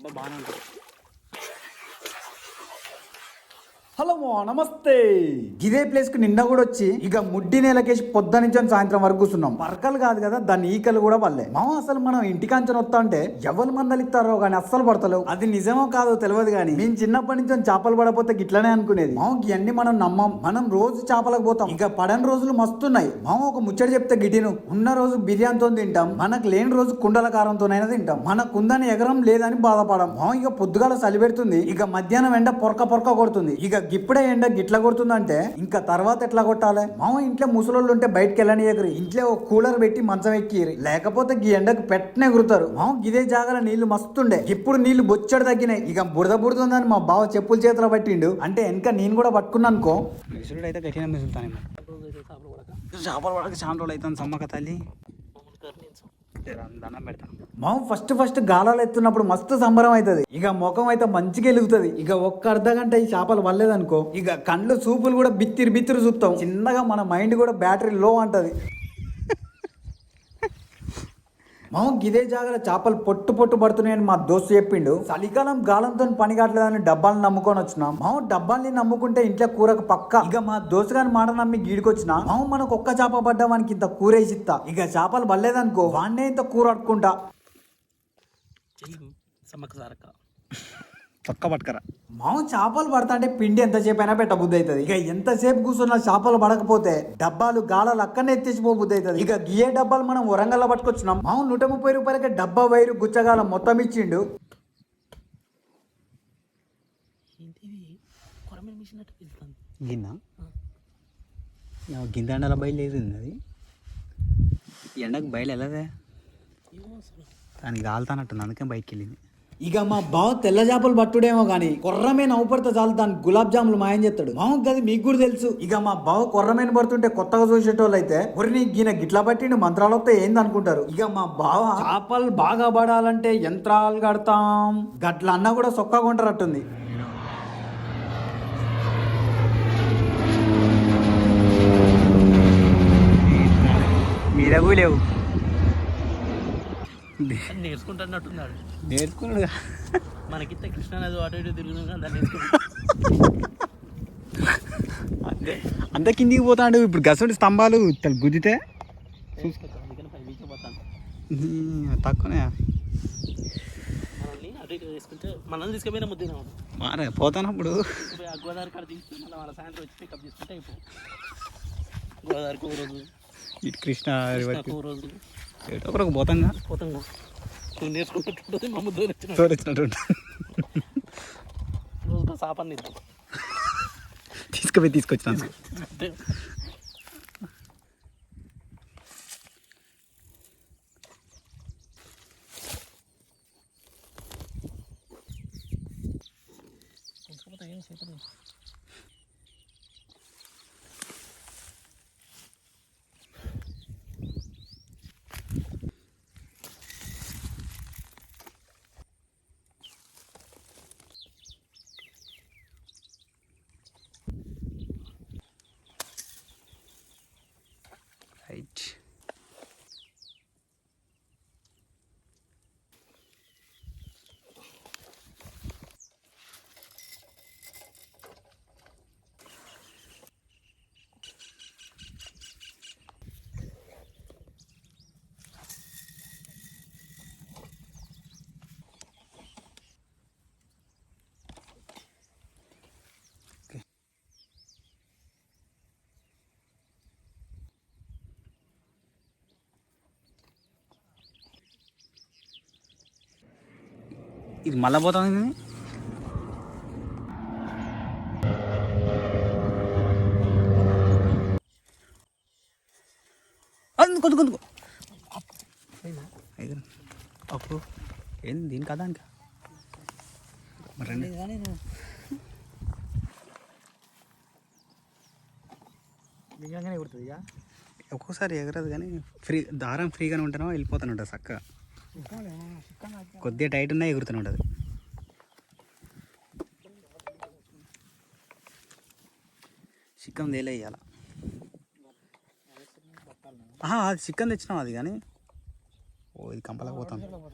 అబ్బా బాగానే ఉంటుంది హలో నమస్తే. ఇదే ప్లేస్కు నిన్న కూడా వచ్చి ఇక ముడ్డి నేలకేసి పొద్దు నుంచి సాయంత్రం వరకు కూర్చున్నాం. పరకలు కాదు కదా దాని ఈకలు కూడా పడలే. మా అసలు మనం ఇంటికాంచని వస్తా అంటే ఎవరు మందలు ఇస్తారో కానీ అస్సలు పడతలేవు. అది నిజమో కాదో తెలియదు కానీ మేము చిన్నప్పటి నుంచి చేపలు పడపోతే గిట్లనే అనుకునేది. మా ఇవన్నీ మనం నమ్మం. మనం రోజు చేపలకు పోతాం. ఇక పడని రోజులు మస్తున్నాయి. మా ఒక ముచ్చట చెప్తే గిటిను ఉన్న రోజు బిర్యానీతో తింటాం. మనకు లేని రోజు కుండల కారంతోనైనా తింటాం. మనకు ఉందని ఎగరం లేదని బాధపడం. మా ఇక పొద్దుగాల చలి పెడుతుంది. ఇక మధ్యాహ్నం ఎండ పొరక పొరక కొడుతుంది. ఇక ఇప్పుడే ఎండ గిట్ల కొడుతుందంటే ఇంకా తర్వాత ఎట్లా కొట్టాలి? మామ ఇంట్లో ముసలోళ్ళు ఉంటే బయటకు వెళ్ళని ఎగరు ఇంట్లో ఒక కూలర్ పెట్టి మంచం ఎక్కిరి లేకపోతే ఈ ఎండకు పెట్టనే ఎగురుతారు మామ ఇదే జాగల నీళ్ళు మస్తుండే. ఇప్పుడు నీళ్ళు బొచ్చడు తగ్గినాయి. ఇక బురద బురద ఉందని మా బావ చెప్పుల చేతిలో పట్టిండు. అంటే వెనక నేను కూడా పట్టుకున్నాను అనుకో మిసులుడు అయితే చేపలు పడక. చేపలు పడక చాలా రోజులు అవుతుంది సమ్మక్క తల్లి. దండం ఫస్ట్ ఫస్ట్ గాలాలు ఎత్తున్నప్పుడు మస్తు సంబరం అవుతుంది ఇక ముఖం అయితే మంచిగా వెలుగుతుంది ఇక ఒక్క అర్ధ గంట ఈ చేపలు పడలేదనుకో ఇక కళ్ళు చూపులు కూడా బిత్తిరి బిత్తిరి చూస్తాం. చిన్నగా మన మైండ్ కూడా బ్యాటరీ లో అంటది. మామూలు గిదే జాగల చేపలు పొట్టు పొట్టు పడుతున్నాయని మా దోస్తు చెప్పిండు. చలికాలం గాలంతో పని కావట్లేదని డబ్బాలు నమ్ముకొని వచ్చినా మామ డబ్బాల్ని నమ్ముకుంటే ఇంట్లో కూరకు పక్క. ఇక మా దోస్తు గాని మాట నమ్మి గీడికొచ్చిన మామ మనకు ఒక్క చేప పడ్డావానికి ఇంత కూర ఇస్తా ఇక చేపలు పడలేదనుకో వాడినే ఇంత కూర అడుకుంటా సమ్మక్క సారక్క. తొక్క పట్టుకరా. మామ చేపలు పడతా అంటే పిండి ఎంతసేపు అయినా పెట్టబుద్ధి అవుతుంది. ఇక ఎంతసేపు కూర్చున్నా చేపలు పడకపోతే డబ్బాలు గాలాలు అక్కడనే ఎత్తేసిపో బుద్ధి అవుతుంది. ఇక గియే డబ్బాలు మనం వరంగల్లో పట్టుకొచ్చినాం. మామ నూట ముప్పై రూపాయలకి డబ్బా వైరు గుచ్చగాల మొత్తం ఇచ్చిండు. గిన్నె ఎండల బయలుదేరింది అది. ఎండకు బయలు వెళ్ళదే? దానికి గాలుతానట్టుంది అందుకే బయటికి వెళ్ళింది. ఇక మా బావ తెల్ల చేపలు పట్టుడేమో గాని కొర్రమేన అవుపడితే చాలు దాని గులాబ్ జాములు మాయం చేస్తాడు. మామ గది మీకు కూడా తెలుసు. ఇక మా బావ కొర్రమేన పడుతుంటే కొత్తగా చూసేటోళ్ళు అయితే ఒరిని గీన గిట్ల పట్టిండు మంత్రాలు వస్తే ఏంది అనుకుంటారు. ఇక మా బావ చేపలు బాగా పడాలంటే యంత్రాలు కడతాం. గట్ల అన్న కూడా సొక్కగా ఉంటారట్టుంది. మీరగు లేవు నేర్చుకుంటున్నట్టున్నాడు. నేర్చుకున్నాడు. మనకింత కృష్ణానది అటు ఇటు తిరుగుతున్నాం దాన్ని నేర్చుకుంటాం అంతే. అంత కిందికి పోతాడు. ఇప్పుడు గసడి స్తంభాలు గుద్దితే తక్కువనే. మనల్ని తీసుకుపోయిన ముద్దిన మారే పోతానప్పుడు గోదావరి కాడ తీసుకుని మళ్ళీ వాళ్ళ సాయంత్రం వచ్చి పికప్ చేసుకుంటే అయిపో గోదావరికి ఒక రోజు. ఇటు కృష్ణ రోజు. ఒకరికి పోతాంగా. పోతాం నువ్వు నేర్చుకుంటుంటుంది మా ముద్దు వచ్చినట్టు రోజుకో సాపాన్ని తీసుకుపోయి తీసుకొచ్చినాను ఇది మళ్ళా పోతుంది? అందుకు అందుకు అప్పుడు ఏంది దీని కదా ఇంకా మరి రండి. కానీ నిజంగానే కుడుతుంది ఇక. ఒక్కోసారి ఎగరదు కానీ ఫ్రీ దారం ఫ్రీగానే ఉంటానో వెళ్ళిపోతాను ఉంటుంది చక్కగా కొద్దిగా టైట్ ఉన్నా ఎగురుతూనే ఉంటుంది. చిక్కం తేలే ఇయ్యాల. అది చిక్కన్ తెచ్చినాం అది కానీ. ఓ ఇది కంపలేకపోతాం పోతాను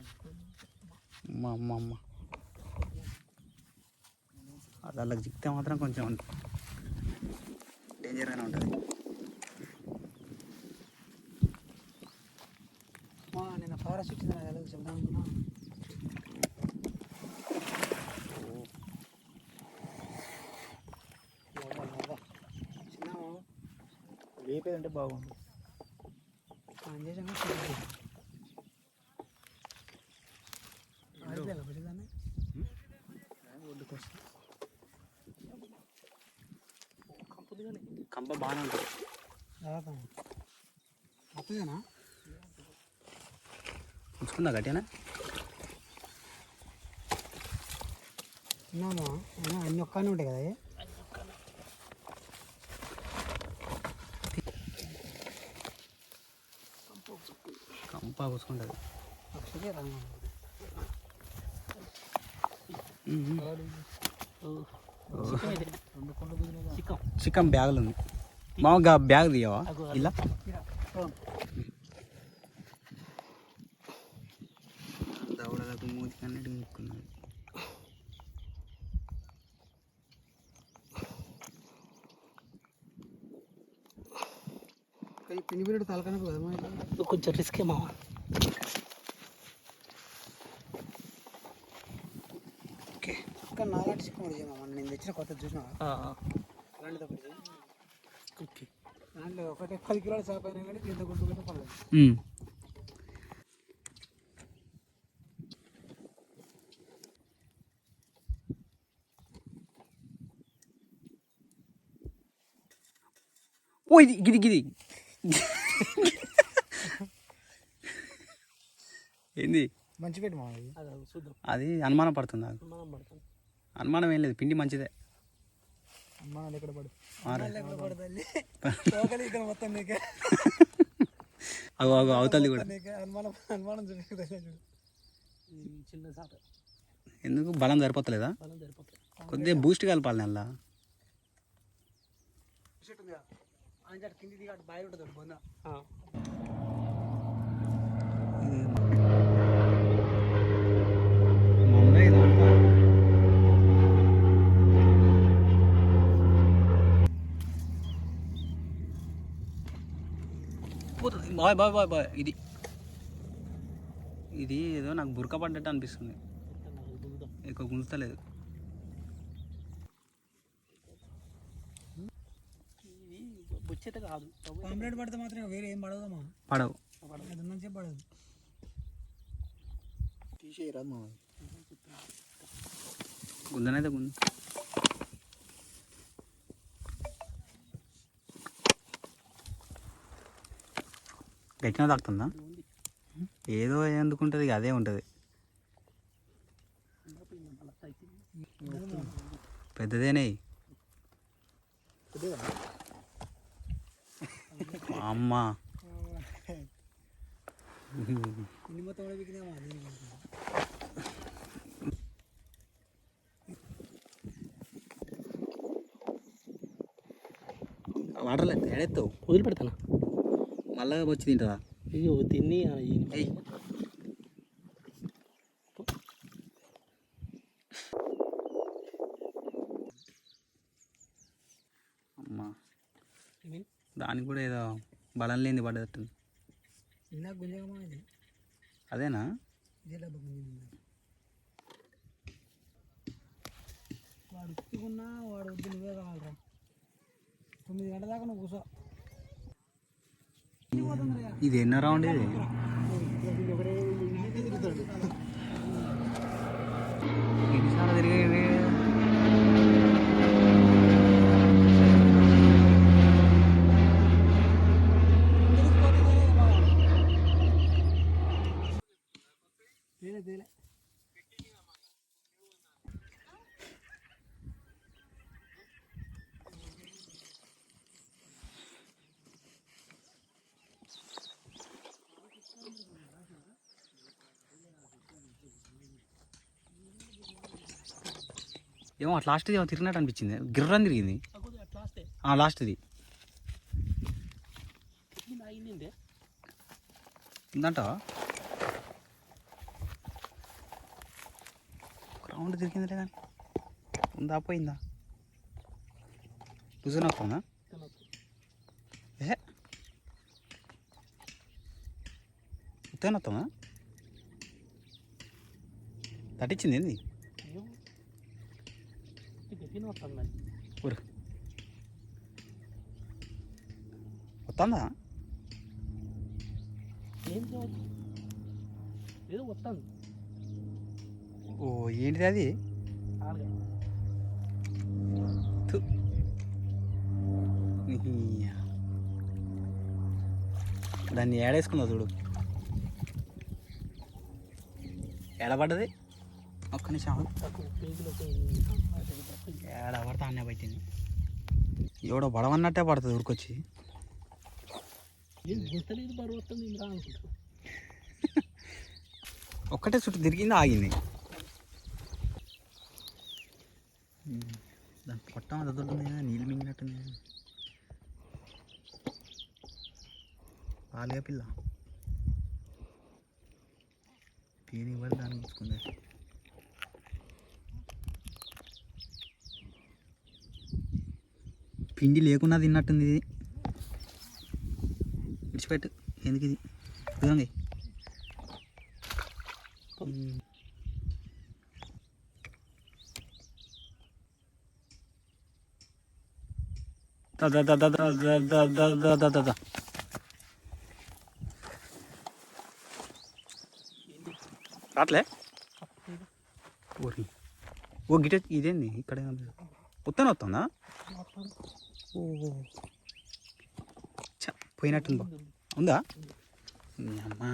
అమ్మ అమ్మ అమ్మ. చిక్కితే మాత్రం కొంచెం డేంజర్గానే ఉంటుంది. నేను ఫారెస్ట్ వచ్చింది నాకు చెప్దాం అనుకున్నా లేపేదంటే ఒడ్డుకొస్తా కానీ కంప బాగానే ఉంటుంది. అత్తదేనా ఉంచుకుందా గట్టినా అన్ని ఒక్కనే ఉంటాయి కదా? కంప రంగు చిక్కం చికెన్ బ్యాగులు ఉంది మామూలుగా బ్యాగ్ తీయవా? ఇలా? దవడలకు మూతికి అన్నిటికి ముక్కున్నాను కానీ పిండి పిల్లడు తలకనకు కదా కొంచెం రిస్కే ఓకే. నాలాంటి చేయమా మొన్న నేను తెచ్చిన కొత్త చూసిన అలాంటిది ఒకటి చేయి. ఓకే. దాంట్లో ఒకటి పది కిలోల చేప అయినా కానీ దీంతో కొట్టుకుంటే పడలేదు ఓ ఇది గిది గిది ఏంది? మంచి పెట్టి అది? అది చూద్దాం. అది అనుమానం పడుతుంది నాకు. అనుమానం ఏం లేదు పిండి మంచిదే. అగో అగో అవుతుంది కూడా ఎందుకు? బలం సరిపోతలేదా? కొద్దిగా బూస్ట్ కలపాలి నెల. అంజాడు కింది దిగాడు బాయ్ ఉంటుంది బొంద బాయ్ బాయ్ బాయ్ బాయ్. ఇది. ఇది ఏదో నాకు బురక పడ్డట్టు అనిపిస్తుంది. ఎక్కువ గుంజుతలేదు ఇది బుచ్చెట కాదు. పాంప్లెట్ పడితే మాత్రం వేరే ఏం పడదమ్మా పడవు. అది మంచిగా పడదు. తీసేయరా మా గుంజనైతే గుంజు గట్టిన తాకుతుందా? ఏదో ఎందుకుంటుంది ఇక అదే ఉంటుంది. పెద్దదేనే అమ్మ. దీనికి వాటర్లే ఎడెత్తావు. వదిలిపెడతానా? మళ్ళా వచ్చి తింటుందా ఇది తిని అమ్మా? దానికి కూడా ఏదో బలం లేనిది పడ్డట్టు. ఇందాక గుంజగమా ఇది అదేనా. వాడు ఉత్తుకున్నా వాడు వద్దు నువ్వే కావాలరా. తొమ్మిది గంటల దాకా నువ్వు కూర్చో ఇది ఎన్నో రౌండ్ ఇది? ఎన్నిసార్లు తిరిగి తేలే తేలే ఏమో అట్లా లాస్ట్ ఏమో తిరిగినట్టు అనిపించింది. గిర్రని తిరిగింది. లాస్ట్ది ఇది సౌండ్ తిరిగిందిలే కానీ. ఉందా పోయిందా? పుజనొస్తుందా ఏ? ఇతనొత్తామా తటిచ్చింది ఏంది? ఊరు. వస్తుందా ఏం ఏదో వస్తుంది ఓ ఏంటిది అది? దాన్ని ఏడేసుకున్నావు చూడు. ఎడబడ్డది ఒక్క నిమిషం ఏడ పడతా పట్టింది. ఎవడో పడవన్నట్టే పడుతుంది ఊరికొచ్చి. ఒక్కటే చుట్టూ తిరిగింది ఆగింది? దాని పొట్ట వదులుతుంది నీళ్ళు మింగినట్టుంది. పాలుగా పిల్ల. పేరు ఇవ్వాలి దాన్ని పుచ్చుకుంది పిండి లేకుండా తిన్నట్టుంది ఇది. విడిచిపెట్టు. ఎందుకు ఇది దూరంగా Da, da, da, da, da, da, da, da, da, da, da. దా రాట్లే ఓ గిట ఇదేంది ఇక్కడ ఉత్తన వస్తుందా ఓ చ పోయినట్టుంది ఉందా అమ్మా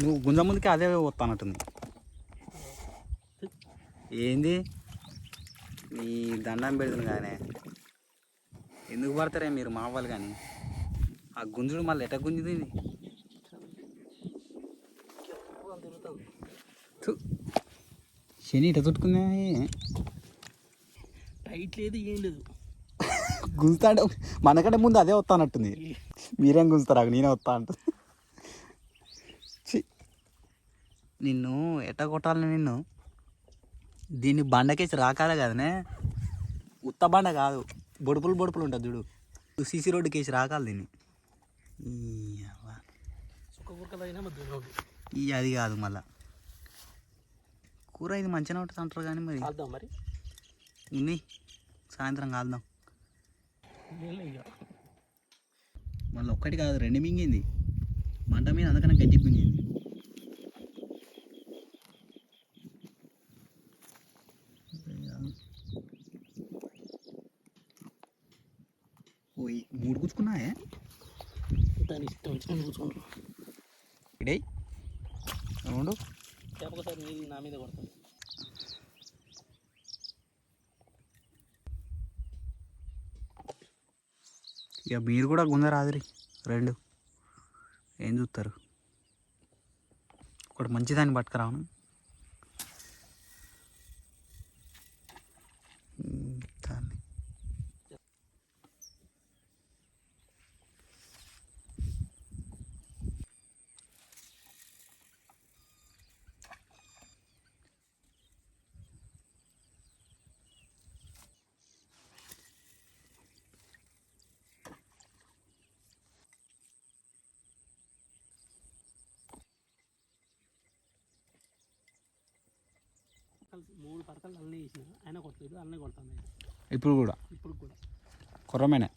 నువ్వు గుంజ ముందుకి అదే వస్తానట్టుంది ఏంది నీ దండం పెడుతుంది కానీ. ఎందుకు పడతారే మీరు మా వాళ్ళు కానీ? ఆ గుంజుడు మళ్ళీ ఎట గుంజుది. శని ఇట చుట్టుకుందా టైట్ లేదు ఏం లేదు. గుంజుతాడు. మనకంటే ముందు అదే వస్తానట్టుంది. మీరేం గుంజుతారు? అక్కడ నేనే వస్తా అంట ఛీ. నిన్ను ఎట్ట కొట్టాలి నిన్ను? దీన్ని బండకేసి రాకాలే కదనే? ఉత్త బండ కాదు. బొడుపులు బొడుపులు ఉంటుంది చూడు. సీసీ రోడ్డు కేసి రాకాలి దీన్ని. ఈ అది కాదు మళ్ళా. కూర ఇది మంచిగా ఉంటుంది అంటారు కానీ మరి. మరి. సాయంత్రం కాల్దాం. మళ్ళీ ఒక్కటి కాదు రెండు మింగింది. మంట మీద అందుకనే గట్టి మింగింది ఓయ్ మూడు కూర్చుకున్నాయే దాని కూర్చుకుంటారు ఇడే. రెండు ఒకసారి నీళ్ళు నా మీద కొడుతుంది ఇక మీరు కూడా గుందరాదురి రెండు. ఏం చూస్తారు? ఒకటి మంచిదాన్ని పట్టుకురావను ఉమ్, దాన్ని మూడు పరకలు అన్నీ వేసిన అయినా కొట్టలేదు అన్నీ కొడతాను నేను ఇప్పుడు కూడా? ఇప్పుడు కూడా. కుర్రమేనే.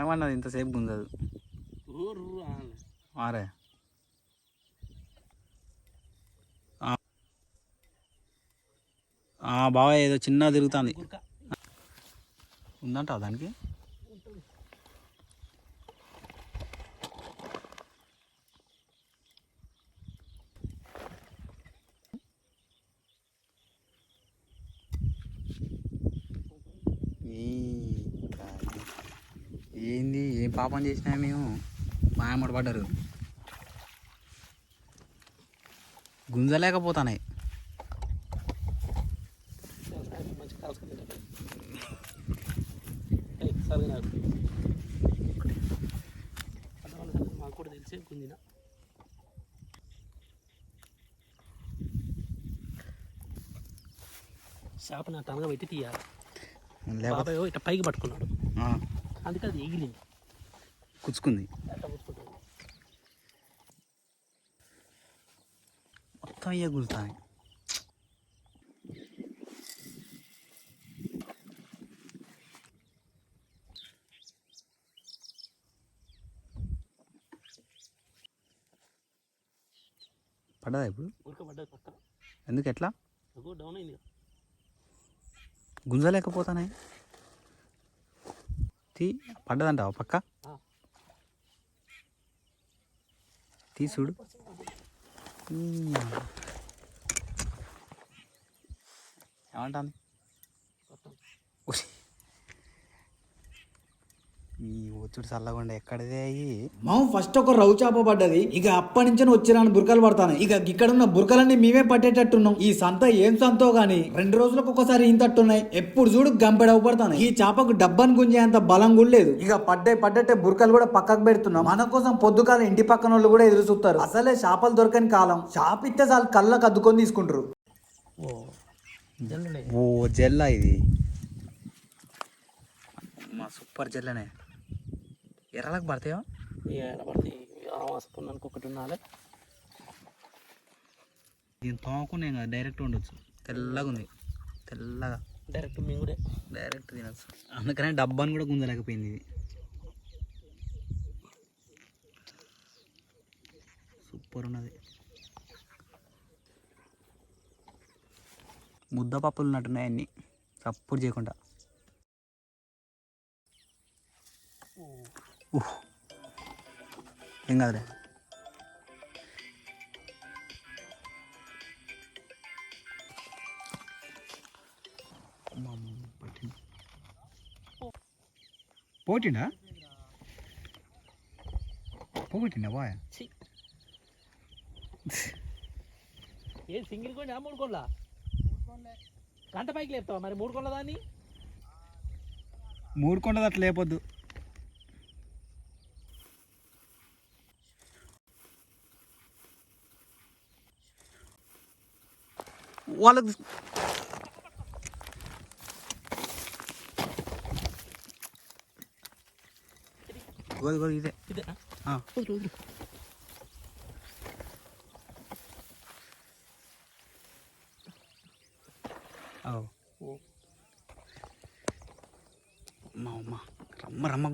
ఏమన్నది ఇంతసేపు గుంజదు. ఆరే బాగా ఏదో చిన్న తిరుగుతుంది. ఉందంట దానికి? పాపం చేసినా మేము మా అమ్మడు పడ్డారు గుంజలేకపోతున్నాయి. మాకు కూడా చేప నా తనగా పెట్టి తీయాలి ఇట్లా పైకి పట్టుకున్నాడు. అందుకే అది ఎగిలింది. కుచ్చుకుంది. మొత్తం అయ్యే గుంజుతాయి పడ్డదా ఇప్పుడు ఎందుకు ఎట్లా? నాకు డౌన్ అయింది గుంజలేకపోతానాయి తీ పడ్డదంటావా పక్క ఆ. తీసుడు. ఏమంటాను ఈ ఒత్తుడు చల్లకుండా ఎక్కడిదే అయ్యి మామ ఫస్ట్ ఒక రవ్వు చేప పడ్డది. ఇక అప్పటి నుంచి వచ్చిరాని బురకలు పడతాను. ఇక ఇక్కడ ఉన్న బురకలన్నీ మేమే పట్టేటట్టున్నాం. ఈ సంత ఏం సంతో గాని రెండు రోజులకు ఒకసారి ఇంతట్టున్నాయి. ఎప్పుడు చూడు గంపెడవపడతాను ఈ చేపకు డబ్బాను గుంజేంత బలం కూడా లేదు. ఇక పడ్డే పడ్డట్టే బురకలు కూడా పక్కకు పెడుతున్నాం. మన కోసం పొద్దుకాల ఇంటి పక్కన వాళ్ళు కూడా ఎదురు చూస్తారు. అసలే చేపలు దొరకని కాలం. చేప ఇస్తే చాలు కళ్ళకు అద్దుకొని తీసుకుంటారు. ఓ జెల్ల ఇది. మా సూపర్ జెల్లనే. ఎర్రలకు పడతాయో? ఏడ పడితే ఆమాసపున్నానికి ఒకటి ఉండాలి. దీన్ని తోమకుండా ఇంకా డైరెక్ట్ ఉండొచ్చు తెల్లగా ఉంది. తెల్లగా. డైరెక్ట్ మింగుడే డైరెక్ట్ తినచ్చు. అందుకనే డబ్బాని కూడా గుంజలేకపోయింది ఇది. సూపర్ ఉన్నది. ముద్ద పప్పులు ఉన్నట్టున్నాయి అన్నీ. సపోర్ట్ చేయకుండా. ఉహ్. ఏం కాదులే పోటిండా పోగొట్టిండా బాయ్. ఏ సింగిల్ కొండ మూడు కొండ గంట పైకి లేపుతావా మరి మూడు కొండ దాన్ని మూడు కొండది అట్లా లేపొద్దు వాళ్ళకి గోది గోది ఇదే ఇదే ఆ. వదిలు వదిలు అవు ఓ అమ్మ అమ్మ రమ్మ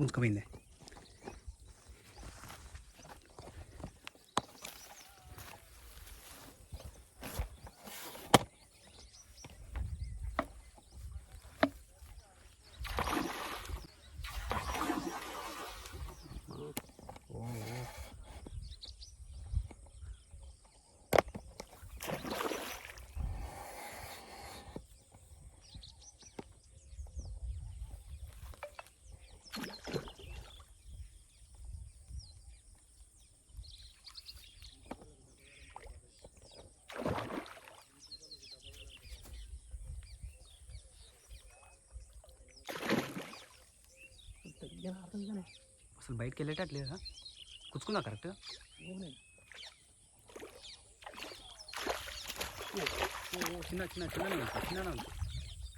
అసలు బయటకు వెళ్ళేటట్లేదా కూర్చుకుందా కరెక్ట్? చిన్న చిన్న చిన్న చిన్న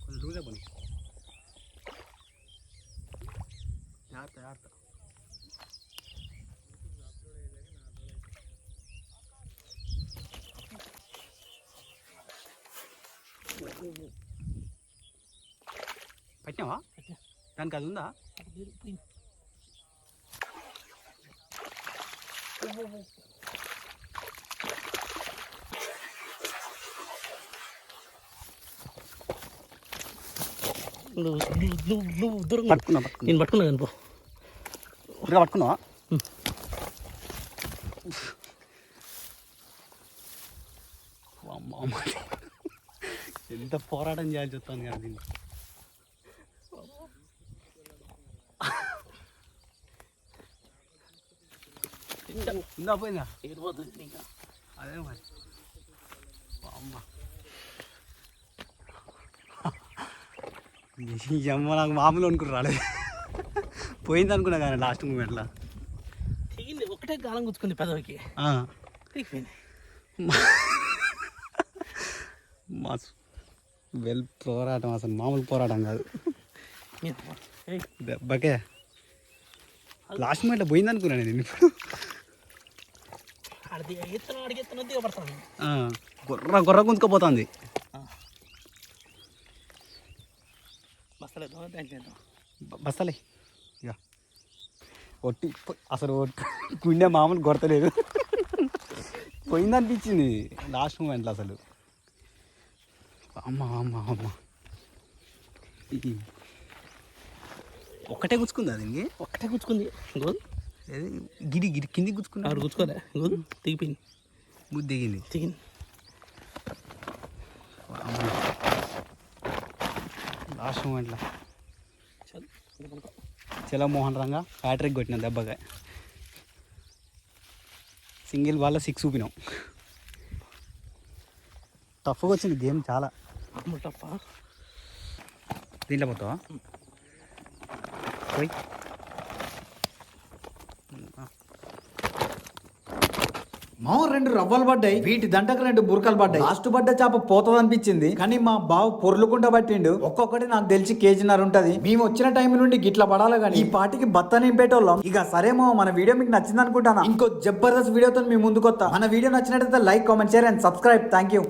కొంచెం లూజే పని. జాగ్రత్త జాగ్రత్త. పట్టినావా? దానికి అది ఉందా? నువ్వు నువ్వు నువ్వు నువ్వు దూరంగా పట్టుకున్నా పట్టుకున్నా నేను పట్టుకున్నా అనుకో ఉరిగా పట్టుకున్నావా ఉం. అమ్మ అమ్మ. ఎంత పోరాటం చేయాల్సి వస్తుంది కదా దీన్ని ఇందా పోయిందా? ఎగిరిపోతుంది ఇంకా. అదే మరి. అమ్మ అమ్మ నాకు మామూలు అనుకుని రాలేదు. పోయింది అనుకున్నా కానీ లాస్ట్ మూమెంట్లో తెగింది ఒకటే గాలం గుచ్చుకుంది పెదవికి. మా వెల్ పోరాటం అసలు మామూలు పోరాటం కాదు. దెబ్బకే. లాస్ట్ మినిట్లో పోయింది అనుకున్నాను నేను ఇప్పుడు. గుర్ర గుర్ర గుంజుకోపోతుంది. బస్తలే ఇక ఒట్టి అసలు గుండె మామూలు కొడతలేదు. పోయింది అనిపించింది లాస్ట్ మూమెంట్లో అసలు. అమ్మ అమ్మ అమ్మ. ఒక్కటే గుచ్చుకుంది అది ఒక్కటే గుచ్చుకుంది. గోల్ గిరి గిరి కిందికి గుచ్చుకున్నా ఆవిడ గుచ్చుకోలే. దిగిపోయింది. బుద్ధి దిగింది. దిగింది. లాస్ట్ మూమెంట్లో. చల్. మోహన్ రంగా హ్యాట్రిక్ కొట్టిన దెబ్బగా సింగిల్ బాల్ సిక్స్ చూపినాం టఫ్గా వచ్చింది గేమ్ చాలా. టఫా దీంట్లో పోతావా? పోయి. మా రెండు రవ్వలు పడ్డాయి. వీటి దంటకు రెండు బురకలు పడ్డాయి. లాస్ట్ పడ్డ చేప పోతుంది అనిపించింది కానీ మా బావ పొర్లుకుంటా పట్టిండు. ఒక్కొక్కటి నాకు తెలిసి కేజీన్నర ఉంటది. మేము వచ్చిన టైం నుండి గిట్ల పడాలి కానీ ఈ పాటికి బత్త నింపేటోళ్ళం. ఇక సరేమో మన వీడియో మీకు నచ్చింది అనుకుంటాను ఇంకో జబర్దస్త్ వీడియోతో మీ ముందుకు వస్తా మన వీడియో నచ్చినట్లయితే like comment share and subscribe. Thank you